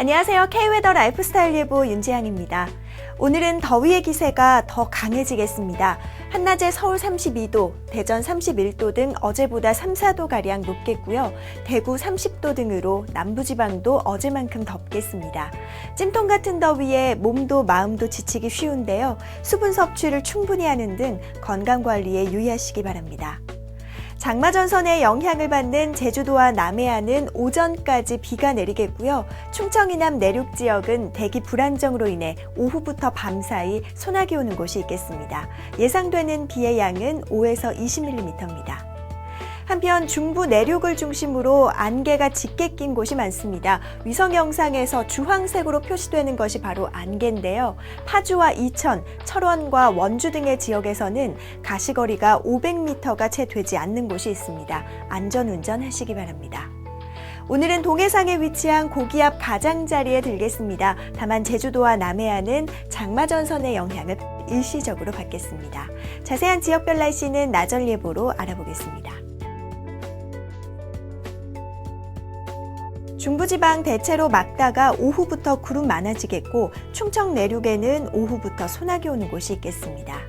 안녕하세요. K웨더 라이프스타일 예보 윤지향입니다. 오늘은 더위의 기세가 더 강해지겠습니다. 한낮에 서울 32도, 대전 31도 등 어제보다 3, 4도 가량 높겠고요. 대구 30도 등으로 남부지방도 어제만큼 덥겠습니다. 찜통 같은 더위에 몸도 마음도 지치기 쉬운데요. 수분 섭취를 충분히 하는 등 건강 관리에 유의하시기 바랍니다. 장마전선의 영향을 받는 제주도와 남해안은 오전까지 비가 내리겠고요. 충청 이남 내륙 지역은 대기 불안정으로 인해 오후부터 밤 사이 소나기 오는 곳이 있겠습니다. 예상되는 비의 양은 5에서 20mm입니다. 한편 중부 내륙을 중심으로 안개가 짙게 낀 곳이 많습니다. 위성 영상에서 주황색으로 표시되는 것이 바로 안개인데요. 파주와 이천, 철원과 원주 등의 지역에서는 가시거리가 500m가 채 되지 않는 곳이 있습니다. 안전운전 하시기 바랍니다. 오늘은 동해상에 위치한 고기압 가장자리에 들겠습니다. 다만 제주도와 남해안은 장마전선의 영향을 일시적으로 받겠습니다. 자세한 지역별 날씨는 나절 예보로 알아보겠습니다. 중부지방 대체로 막다가 오후부터 구름 많아지겠고 충청 내륙에는 오후부터 소나기 오는 곳이 있겠습니다.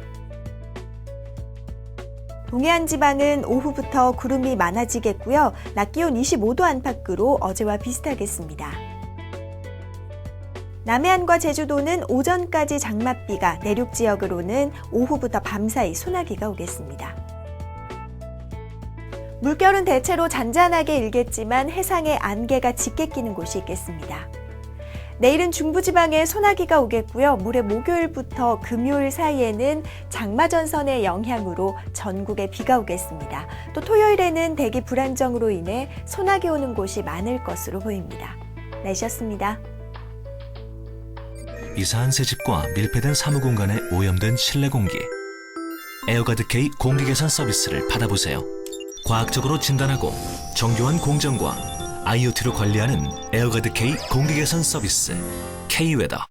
동해안 지방은 오후부터 구름이 많아지겠고요. 낮 기온 25도 안팎으로 어제와 비슷하겠습니다. 남해안과 제주도는 오전까지 장맛비가, 내륙 지역으로는 오후부터 밤사이 소나기가 오겠습니다. 물결은 대체로 잔잔하게 일겠지만 해상에 안개가 짙게 끼는 곳이 있겠습니다. 내일은 중부지방에 소나기가 오겠고요. 모레 목요일부터 금요일 사이에는 장마전선의 영향으로 전국에 비가 오겠습니다. 또 토요일에는 대기 불안정으로 인해 소나기 오는 곳이 많을 것으로 보입니다. 날씨였습니다. 이사한 새 집과 밀폐된 사무 공간에 오염된 실내 공기. 에어가드 K 공기 개선 서비스를 받아보세요. 과학적으로 진단하고 정교한 공정과 IoT로 관리하는 에어가드 K 공기 개선 서비스 K웨더.